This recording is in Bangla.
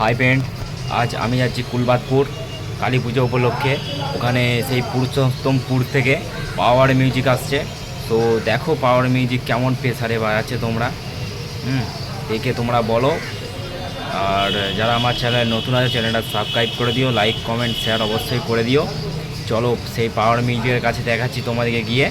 হাই ব্যান্ড আজ আমি যাচ্ছি কুলবাদপুর, কালী পুজো উপলক্ষে। ওখানে সেই পুরুষোত্তমপুর থেকে পাওয়ার মিউজিক আসছে। তো দেখো পাওয়ার মিউজিক কেমন প্রেসারে বাজাচ্ছে তোমরা। হুম দেখে তোমরা বলো। আর যারা আমার চ্যানেল নতুন আছে, চ্যানেলটা সাবস্ক্রাইব করে দিও, লাইক, কমেন্ট, শেয়ার অবশ্যই করে দিও। চলো সেই পাওয়ার মিউজিকের কাছে দেখাচ্ছি তোমাদেরকে গিয়ে।